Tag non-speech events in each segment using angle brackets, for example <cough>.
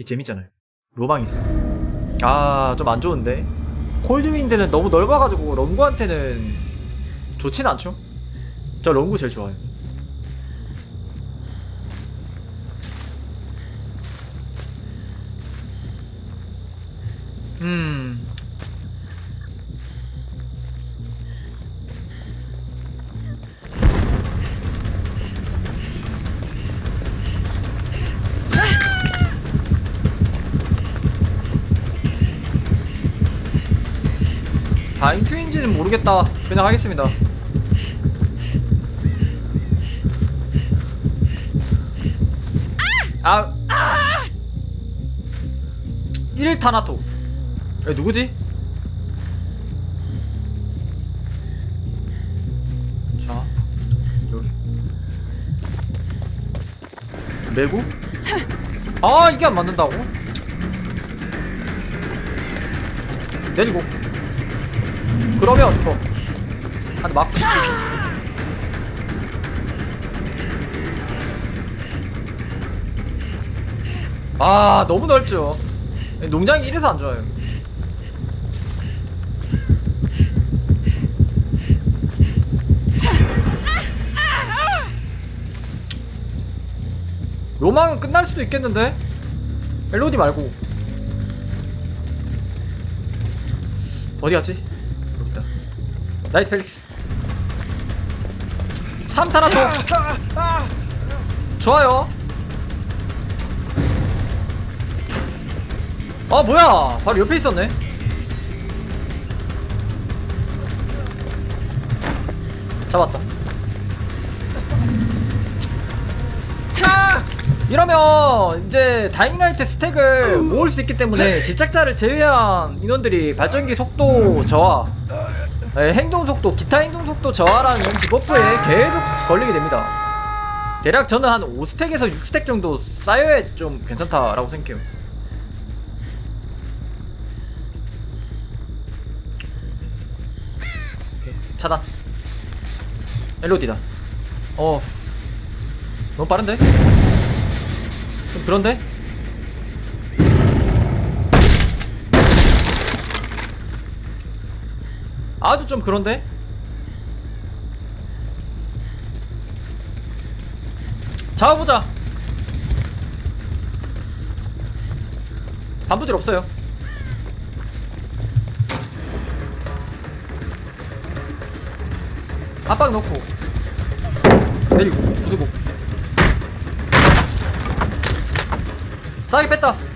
이 재밌잖아요. 로망 있어요. 아, 좀 안 좋은데. 콜드윈드는 너무 넓어가지고 런구한테는 좋진 않죠. 저 런구 제일 좋아요. 음. 인 큐인지는 모르겠다. 그냥 하겠습니다. 아! 아! 1 타나토. 에, 누구지? 자, 여기. 내구? 아, 이게 안 맞는다고? 내리고. 그러면 이거 한 막. 아 너무 넓죠. 농장이 이래서 안 좋아요. 로망은 끝날 수도 있겠는데? 멜로디 말고 어디 갔지? 나이스 펠릭스. 3타나토 좋아요. 아 뭐야? 바로 옆에 있었네. 잡았다. 이러면 이제 다잉라이트 스택을 모을 수 있기 때문에 집착자를 제외한 인원들이 발전기 속도 저하 네, 행동 속도, 기타 행동 속도 저하라는 디버프에 계속 걸리게 됩니다. 대략 저는 한 5스택에서 6스택 정도 쌓여야 좀 괜찮다라고 생각해요. 오케이, 차단. 멜로디다. 어, 너무 빠른데? 좀 그런데? 아주 좀 그런데? 잡아보자. 반부질 없어요. 압박 넣고 내리고 부수고. 싸게 뺐다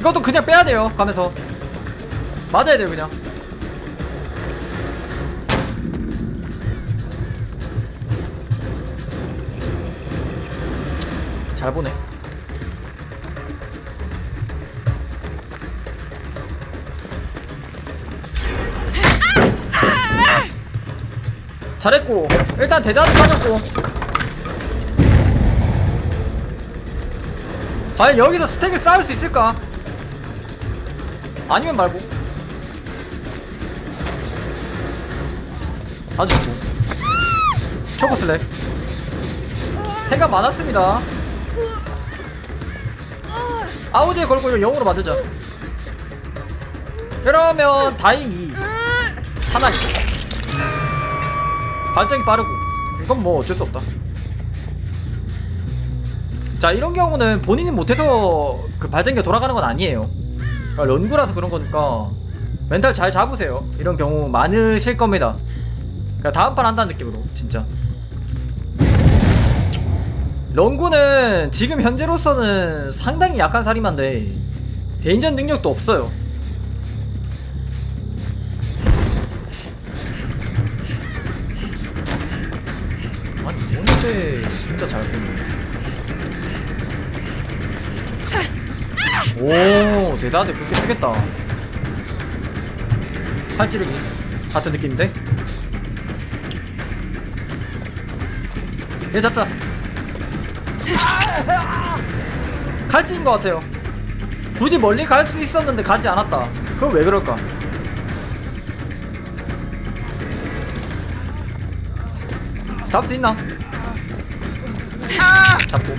이것도 그냥 빼야 돼요 가면서. 맞아야 돼요 그냥. 잘 보네. 잘했고 일단 대단히 빠졌고. 과연 여기서 스택을 쌓을 수 있을까? 아니면 말고. 아주 좋고. 초코 슬랩 생각 많았습니다. 아우디에 걸고 영으로 만들자. 그러면 다행 2 하나 발전이 빠르고. 이건 뭐 어쩔 수 없다. 자 이런 경우는 본인이 못해서 그 발전기가 돌아가는 건 아니에요 아, 런구라서 그런 거니까 멘탈 잘 잡으세요. 이런 경우 많으실 겁니다. 그러니까 다음 판 한다는 느낌으로 진짜. 런구는 지금 현재로서는 상당히 약한 살인마인데 대인전 능력도 없어요. 아니 뭔데 진짜 잘 보네 오 대단한데 그렇게 쓰겠다. 팔찌르기 같은 느낌인데? 얘 잡자. 칼찌인 것 같아요. 굳이 멀리 갈 수 있었는데 가지 않았다. 그건 왜 그럴까? 잡을 수 있나? 잡고.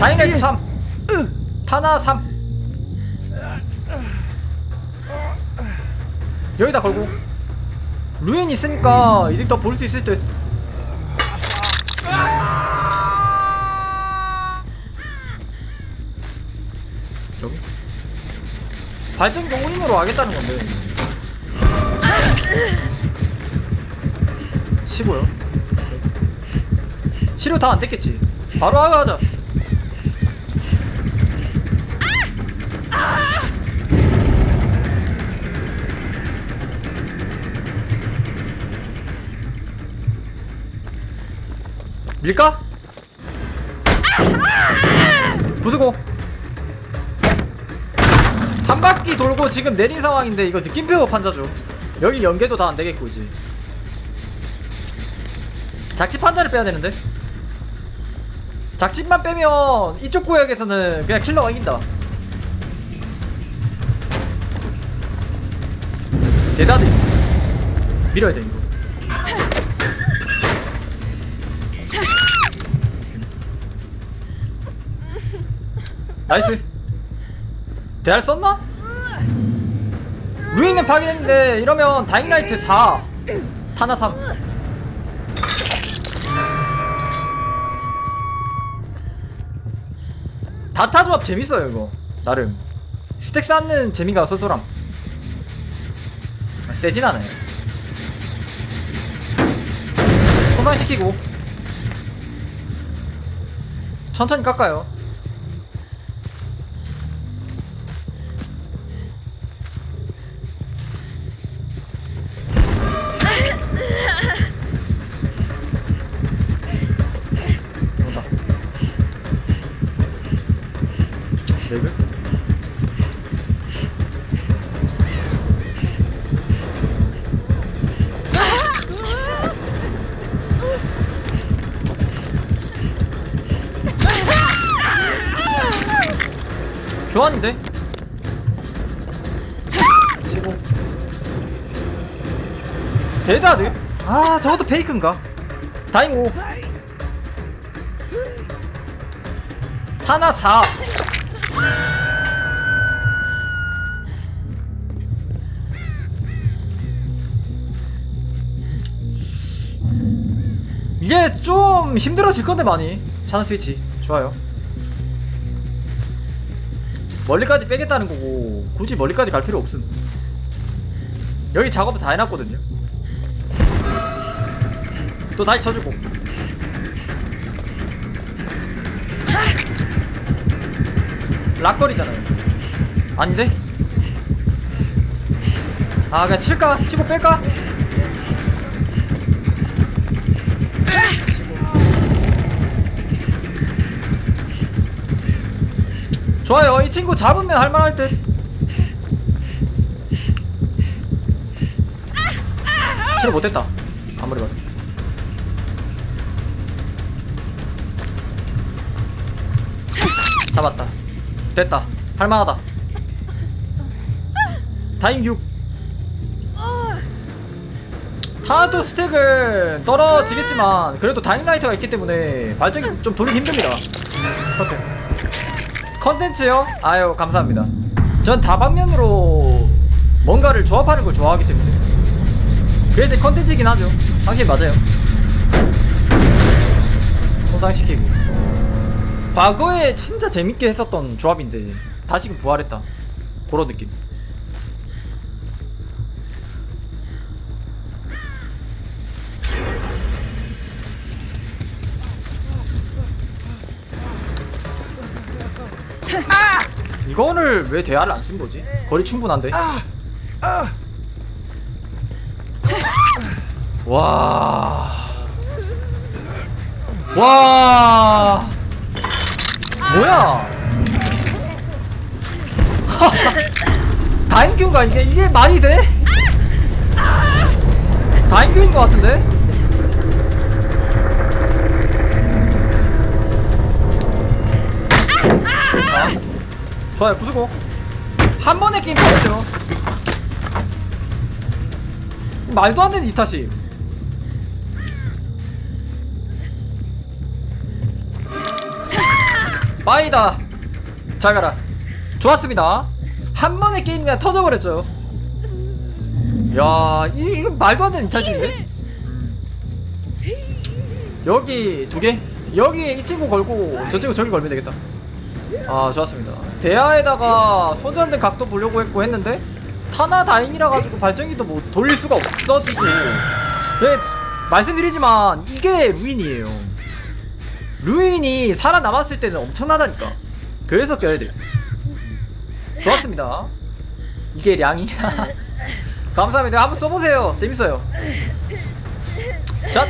다이나이트 3 타나 3 여기다 걸고. 루인 있으니까 이득 더 볼 수 있을 듯. 저기? 발전기 올인으로 하겠다는 건데. 15요. 치료 다 안 됐겠지. 바로 하자 밀까? 부수고. 한 바퀴 돌고 지금 내린 상황인데 이거 느낌표 판자죠. 여기 연계도 다 안되겠고 이제. 작집 판자를 빼야 되는데. 작집만 빼면 이쪽 구역에서는 그냥 킬러가 이긴다. 대다도 있어. 밀어야 돼 이거 나이스. 대알 썼나? 루인은 파괴했는데 이러면 다잉라이트 4 타나 3 다타 조합 재밌어요 이거. 나름. 스택 쌓는 재미가 쏠쏠함. 아, 세진 않아요. 호방시키고. 천천히 깎아요 교환인데? 15 대다드? 아 저것도 페이크인가? 5 하나 4 이게 좀 힘들어질 건데 많이 차는 스위치 좋아요 멀리까지 빼겠다는 거고 굳이 멀리까지 갈 필요 없음 여기 작업 다 해놨거든요 또 다시 쳐주고 락거리잖아요 아닌데? 아 그냥 칠까? 치고 뺄까? 좋아요. 이 친구 잡으면 할만할 듯. 치료 못했다. 아무리 봐도. 잡았다. 됐다. 할만하다. 다임 6 하나도 스택은 떨어지겠지만 그래도 다잉라이터가 있기 때문에 발전기 좀 돌리기 힘듭니다. 컨텐 컨텐츠요? 아유 감사합니다. 전 다방면으로 뭔가를 조합하는 걸 좋아하기 때문에. 그게 제 컨텐츠이긴 하죠. 당신 맞아요. 손상시키고 과거에 진짜 재밌게 했었던 조합인데 다시금 부활했다. 그런 느낌 이거를 왜 대화를 안 쓴 거지? 거리 충분한데? 와. 와. 뭐야? <laughs> 다인큐인가 이게 이게 말이 돼? 다인큐인 것 같은데? 좋아요 구수곡 한 번에 게임 다했죠. 말도 안 되는 이 탓이 빠이다. 잘 가라. 좋았습니다. 한 번에 게임 그냥 터져버렸죠. 야 이, 이건 말도 안 되는 이 탓인데 여기 두개? 여기 이 친구 걸고 저 친구 저기 걸면 되겠다. 아 좋았습니다. 대야에다가 손전등 각도 보려고 했고 했는데 타나 다행이라 가지고 발전기도 뭐 돌릴 수가 없어지고. 네, 말씀드리지만 이게 루인이에요. 루인이 살아남았을 때는 엄청나다니까. 그래서 껴야 돼요. 좋았습니다. 이게 량이야. <laughs> 감사합니다. 한번 써보세요. 재밌어요. 샷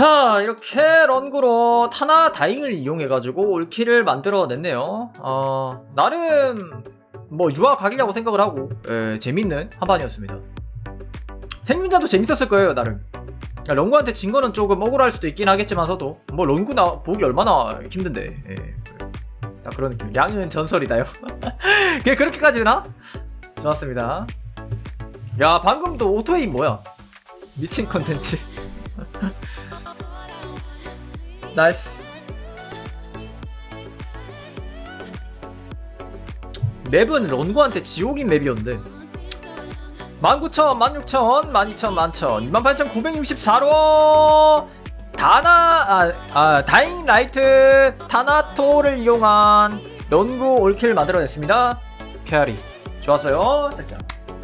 자 이렇게 런구로 타나 다잉을 이용해가지고 올킬을 만들어냈네요. 어 나름 뭐 유아각이라고 생각을 하고 에, 재밌는 한판이었습니다. 생존자도 재밌었을 거예요 나름. 야, 런구한테 진 거는 조금 억울할 수도 있긴 하겠지만서도 뭐 런구 나 보기 얼마나 힘든데 예. 딱 그런 느낌. 양은 전설이다요. <laughs> 그게 그렇게까지 되나? 좋았습니다. 야 방금도 오토에임 뭐야? 미친 컨텐츠 나이스. 맵은 런구한테 지옥인 맵이었는데. 19,000, 16,000, 12,000, 11,000, 28,964로 다나 아, 아 다잉 라이트 타나토를 이용한 런구 올킬 만들어냈습니다. 캐리. 좋았어요. 짝짝